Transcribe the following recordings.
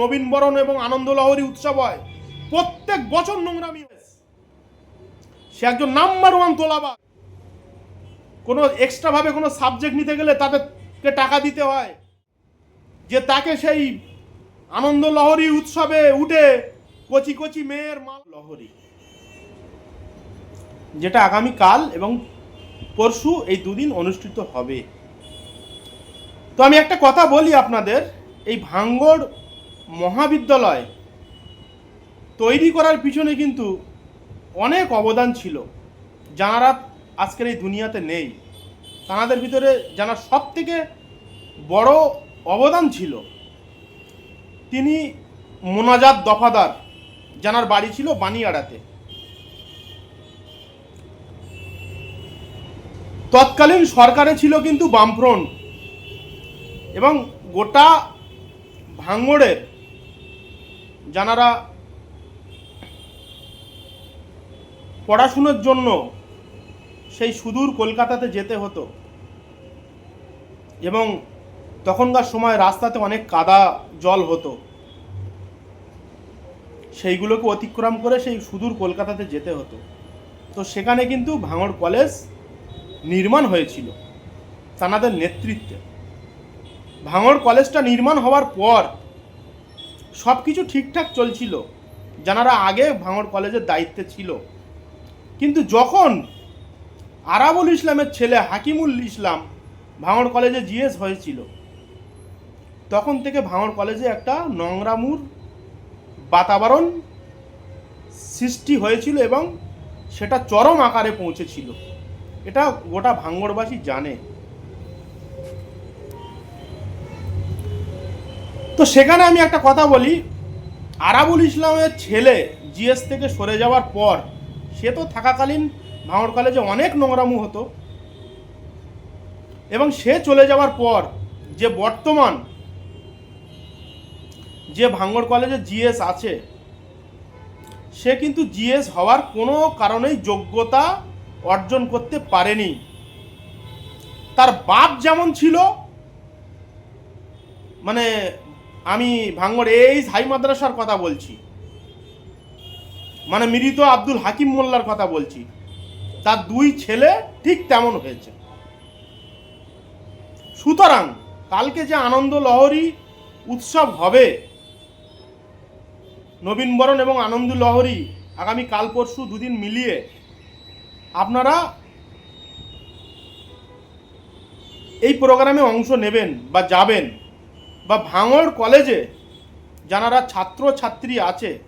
নবীন বরণ এবং আনন্দ লহরী উৎসব হয়। প্রত্যেক বছর নোংরামি সে একজন নাম্বার ওয়ান তোলাবা কোনো এক্সট্রা ভাবে কোনো সাবজেক্ট নিতে গেলে তাদেরকে টাকা দিতে হয়। যে তাকে সেই আনন্দ লহরী উৎসবে উঠে কচি কচি মেয়ের মাল লহরী। যেটা আগামী কাল এবং পরশু এই দুদিন অনুষ্ঠিত হবে। তো আমি একটা কথা বলি আপনাদের, এই ভাঙ্গড় মহাবিদ্যালয় তৈরি করার পিছনে কিন্তু অনেক অবদান ছিল। যারা আজকের এই দুনিয়াতে নেই। তাঁদের ভিতরে যারা সব থেকে বড় অবদান ছিল, তিনি মোনাজাত দফাদার, জানার বাড়ি ছিল বানিয়াড়াতে। তৎকালীন সরকারে ছিল কিন্তু বামফ্রন্ট এবং গোটা ভাঙড়ের যারা পড়াশুনোর জন্য সেই সুদূর কলকাতাতে যেতে হতো এবং তখনকার সময় রাস্তাতে অনেক কাদা জল হতো, সেইগুলোকে অতিক্রম করে সেই সুদূর কলকাতাতে যেতে হতো। তো সেখানে কিন্তু ভাঙড় কলেজ নির্মাণ হয়েছিল তানাদের নেতৃত্বে। ভাঙড় কলেজটা নির্মাণ হওয়ার পর সব কিছু ঠিকঠাক চলছিল। যারা আগে ভাঙড় কলেজের দায়িত্বে ছিল। কিন্তু যখন আরাবুল ইসলামের ছেলে হাকিমুল ইসলাম ভাঙড় কলেজে জিএস হয়েছিল, তখন থেকে ভাঙড় কলেজে একটা নোংরামুর বাতাবরণ সৃষ্টি হয়েছিল এবং সেটা চরম আকারে পৌঁছেছিল। এটা গোটা ভাঙ্গড়বাসী জানে। তো সেখানে আমি একটা কথা বলি, আরাবুল ইসলামের ছেলে জিএস থেকে সরে যাওয়ার পর সে তো থাকাকালীন ভাঙড় কলেজে অনেক নোংরামু হতো। এবং সে চলে যাওয়ার পর যে বর্তমান যে ভাঙড় কলেজে জিএস আছে, সে কিন্তু জিএস হওয়ার কোনো কারণেই যোগ্যতা অর্জন করতে পারেনি। তার বাপ যেমন ছিল মানে আমি ভাঙ্গড় এই হাই মাদ্রাসার কথা বলছি। মানে মৃত আব্দুল হাকিম মোল্লার কথা বলছি। তার দুই ছেলে ঠিক তেমন হয়েছে। সুতরাং কালকে যে আনন্দ লহরী উৎসব হবে নবীনবরণ এবং আনন্দ লহরী আগামী কাল পরশু দুদিন মিলিয়ে আপনারা এই প্রোগ্রামে অংশ নেবেন বা যাবেন। বা ভাঙড় কলেজে যারা ছাত্র ছাত্রী আছে,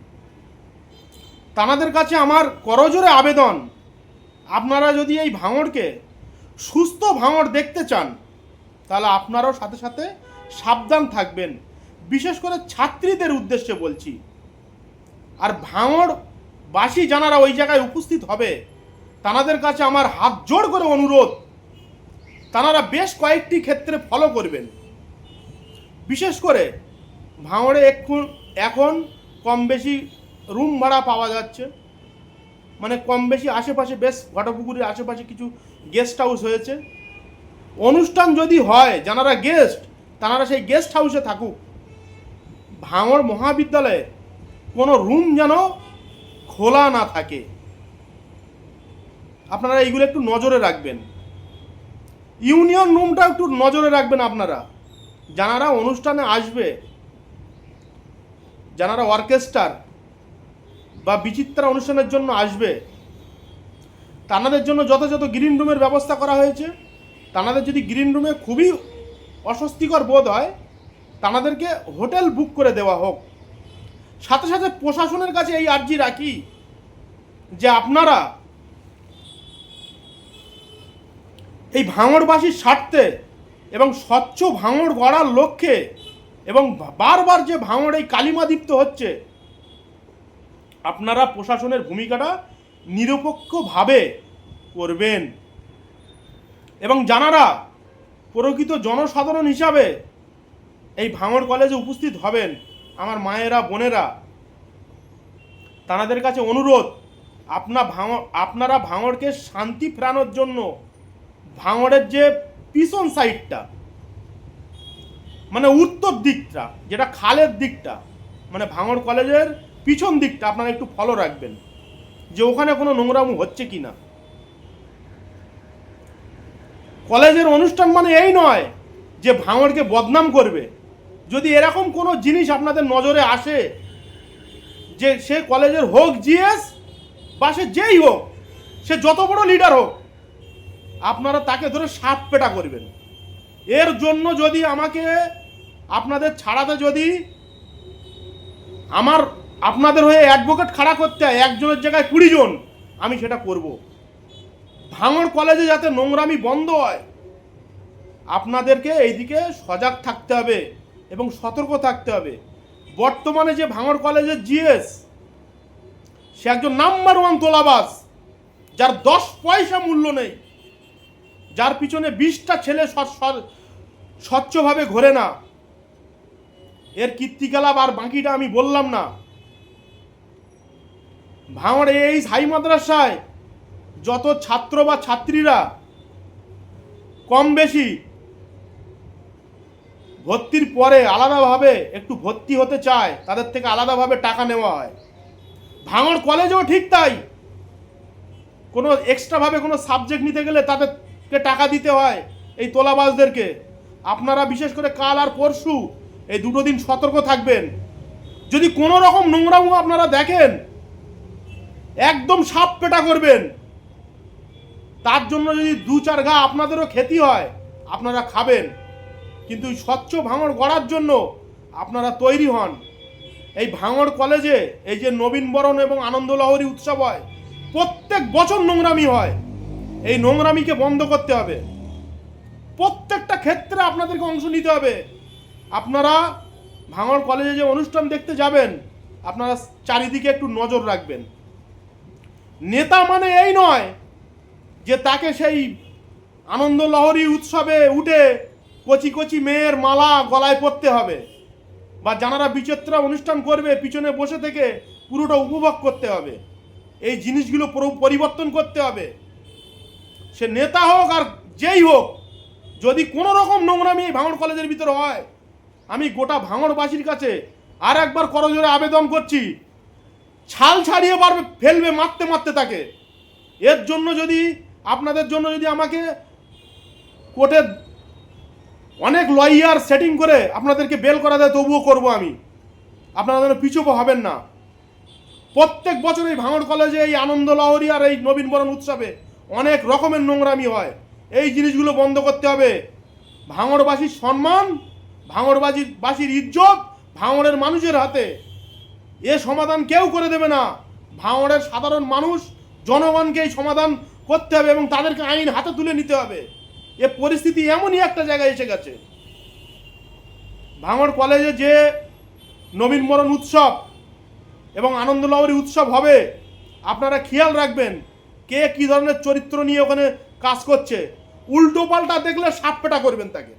তানাদের কাছে আমার করজোরে আবেদন। আপনারা যদি এই ভাঙড়কে সুস্থ ভাঙড় দেখতে চান, তাহলে আপনারাও সাথে সাথে সাবধান থাকবেন। বিশেষ করে ছাত্রীদের উদ্দেশ্যে বলছি। আর ভাঙড় বাসী যারা ওই জায়গায় উপস্থিত হবে, তানাদের কাছে আমার হাত জোড় করে অনুরোধ। তানারা বেশ কয়েকটি ক্ষেত্রে ফলো করবেন। বিশেষ করে ভাঙড়ে এখন এখন কম বেশি রুম ভাড়া পাওয়া যাচ্ছে। মানে কম বেশি আশেপাশে বেশ ঘটপুকুরের আশেপাশে কিছু গেস্ট হাউস হয়েছে। অনুষ্ঠান যদি হয় যারা গেস্ট তারা সেই গেস্ট হাউসে থাকুক। ভাঙড় মহাবিদ্যালয়ে কোনো রুম যেন খোলা না থাকে। আপনারা এইগুলো একটু নজরে রাখবেন। ইউনিয়ন রুমটা একটু নজরে রাখবেন আপনারা। যারা অনুষ্ঠানে আসবে যারা অর্কেস্ট্রার বা বিচিত্রা অনুষ্ঠানের জন্য আসবে, তানাদের জন্য যথাযথ গ্রিন রুমের ব্যবস্থা করা হয়েছে। তানাদের যদি গ্রিন রুমে খুবই অস্বস্তিকর বোধ হয়, তানাদেরকে হোটেল বুক করে দেওয়া হোক। সাথে সাথে প্রশাসনের কাছে এই আর্জি রাখি যে আপনারা এই ভাঙড়বাসীর স্বার্থে এবং স্বচ্ছ ভাঙড় গড়ার লক্ষ্যে এবং বারবার যে ভাঙড় এই কালিমাদীপ্ত হচ্ছে, আপনারা প্রশাসনের ভূমিকাটা নিরপেক্ষভাবে করবেন। এবং জানারা প্রকৃত জনসাধারণ হিসাবে এই ভাঙড় কলেজে উপস্থিত হবেন, আমার মায়েরা, বোনেরা তানাদের কাছে অনুরোধ, আপনা ভাঙড় আপনারা ভাঙড়কে শান্তি ফেরানোর জন্য ভাঙড়ের যে পিছন সাইডটা মানে উত্তর দিকটা, যেটা খালের দিকটা মানে ভাঙড় কলেজের পিছন দিকটা, আপনারা একটু ফলো রাখবেন, যে ওখানে কোনো নোংরামু হচ্ছে কি না। কলেজের অনুষ্ঠান মানে এই নয় যে ভাঙড়কে বদনাম করবে। যদি এরকম কোনো জিনিস আপনাদের নজরে আসে, যে সে কলেজের হোক, জিএস, বা সে যেই হোক, সে যত বড় লিডার হোক আপনারা তাকে ধরে সাপ পেটা করবেন। এর জন্য যদি আমাকে আপনাদের ছাড়াতে যদি আমার আপনাদের হয়ে অ্যাডভোকেট খাড়া করতে হয়, একজনের জায়গায় কুড়ি জন, আমি সেটা করব। ভাঙড় কলেজে যাতে নোংরামি বন্ধ হয়, আপনাদেরকে এইদিকে সজাগ থাকতে হবে এবং সতর্ক থাকতে হবে। বর্তমানে যে ভাঙড় কলেজের জিএস সে একজন নাম্বার ওয়ান তোলাবাস যার দশ পয়সা মূল্য নেই। যার পিছনে বিশটা ছেলে স্বচ্ছভাবে ঘোরে না। এর কীর্তিকলাপ আর বাকিটা আমি বললাম না। ভাঙড়ে এই হাই মাদ্রাসায় যত ছাত্র বা ছাত্রীরা কম বেশি ভর্তির পরে আলাদাভাবে একটু ভর্তি হতে চায়, তাদের থেকে আলাদাভাবে টাকা নেওয়া হয়। ভাঙড় কলেজেও ঠিক তাই। কোনো এক্সট্রাভাবে কোনো সাবজেক্ট নিতে গেলে তাদেরকে টাকা দিতে হয় এই তোলাবাজদেরকে? আপনারা বিশেষ করে কাল আর পরশু এই দুটো দিন সতর্ক থাকবেন। যদি কোনো রকম নোংরামো আপনারা দেখেন, একদম সাপ পেটা করবেন। তার জন্য যদি দু চার ঘা আপনাদেরও ক্ষতি হয়, আপনারা খাবেন। কিন্তু স্বচ্ছ ভাঙড় গড়ার জন্য আপনারা তৈরি হন। এই ভাঙড় কলেজে এই যে নবীনবরণ এবং আনন্দ লহরী উৎসব হয়, প্রত্যেক বছর নোংরামি হয়। এই নোংরামিকে বন্ধ করতে হবে। প্রত্যেকটা ক্ষেত্রে আপনাদেরকে অংশ নিতে হবে। আপনারা ভাঙড় কলেজে যে অনুষ্ঠান দেখতে যাবেন, আপনারা চারিদিকে একটু নজর রাখবেন। নেতা মানে এই নয় যে তাকে সেই আনন্দ লহরী উৎসবে উঠে কচি কচি মেয়ের মালা গলায় পরতে হবে বা যারা বিচিত্রা অনুষ্ঠান করবে, পিছনে বসে থেকে পুরোটা উপভোগ করতে হবে। এই জিনিসগুলো পরিবর্তন করতে হবে। সে নেতা হোক আর যেই হোক, যদি কোনো রকম নোংরামি এই ভাঙড় কলেজের ভিতরে হয়, আমি গোটা ভাঙড়বাসীর কাছে আর একবার করজোরে আবেদন করছি, ছাল ছাড়িয়ে পারবে ফেলবে মারতে মারতে তাকে। এর জন্য যদি, আপনাদের জন্য যদি আমাকে কোর্টে অনেক লয়ার সেটিং করে আপনাদেরকে বেল করা দেয়, তবুও করব আমি। আপনারা যেন হবেন না। প্রত্যেক বছর এই ভাঙড় কলেজে এই আনন্দ লহরী আর এই নবীনবরণ উৎসবে অনেক রকমের নোংরামি হয়। এই জিনিসগুলো বন্ধ করতে হবে। ভাঙড়বাসীর সম্মান, ভাঙড়বাসীর, বাসীর ইজ্জত ভাঙড়ের মানুষের হাতে। এ সমাধান কেউ করে দেবে না। ভাঙড়ের সাধারণ মানুষ, জনগণকে এই সমাধান করতে হবে এবং তাদেরকে আইন হাতে তুলে নিতে হবে। এ পরিস্থিতি এমনই একটা জায়গায় এসে গেছে। ভাঙড় কলেজে যে নবীন মরণ উৎসব এবং আনন্দ লহরী উৎসব হবে, আপনারা খেয়াল রাখবেন। কে কী ধরনের চরিত্র নিয়ে ওখানে কাজ করছে? উল্টো পাল্টা দেখলে সাপ পেটা করবেন তাকে।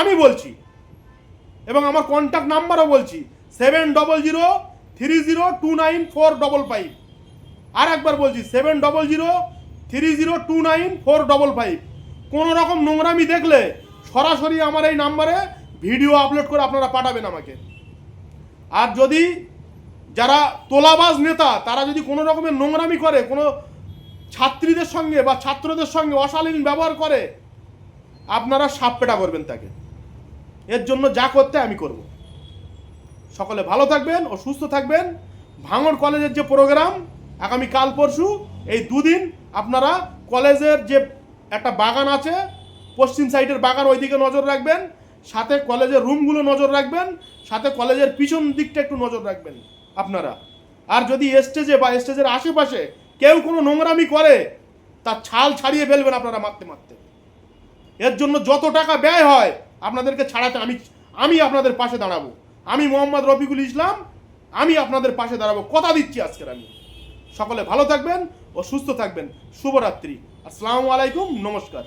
আমি বলছি। এবং আমার কন্ট্যাক্ট নাম্বারও বলছি। Seven double zero three zero two nine four double five আর একবার বলছি seven double zero three zero two nine four double five কোনো রকম নোংরামি দেখলে সরাসরি আমার এই নাম্বারে ভিডিও আপলোড করে আপনারা পাঠাবেন আমাকে। আর যদি যারা তোলাবাজ নেতা, তারা যদি কোনো রকমের নোংরামি করে, কোনো ছাত্রীদের সঙ্গে বা ছাত্রদের সঙ্গে অশালীন ব্যবহার করে আপনারা সাপ পেটা করবেন তাকে। এর জন্য যা করতে আমি করব। সকলে ভালো থাকবেন ও সুস্থ থাকবেন। ভাঙড় কলেজের যে প্রোগ্রাম আগামী কাল পরশু, এই দুদিন আপনারা কলেজের যে একটা বাগান আছে, পশ্চিম সাইডের বাগান ওইদিকে নজর রাখবেন, সাথে কলেজের রুমগুলো নজর রাখবেন, সাথে কলেজের পিছন দিকটা একটু নজর রাখবেন আপনারা। আর যদি স্টেজে বা স্টেজের আশেপাশে কেউ কোনো নোংরামি করে, তার ছাল ছাড়িয়ে ফেলবেন আপনারা মারতে মারতে। এর জন্য যত টাকা ব্যয় হয়, আপনাদেরকে ছাড়াতে আমি আমি আপনাদের পাশে দাঁড়াবো। আমি মোহাম্মদ রফিকুল ইসলাম, আমি আপনাদের পাশে দাঁড়াবো। কথা দিচ্ছি আজকের আমি। সকলে ভালো থাকবেন ও সুস্থ থাকবেন। শুভরাত্রি। আসসালামু আলাইকুম, নমস্কার।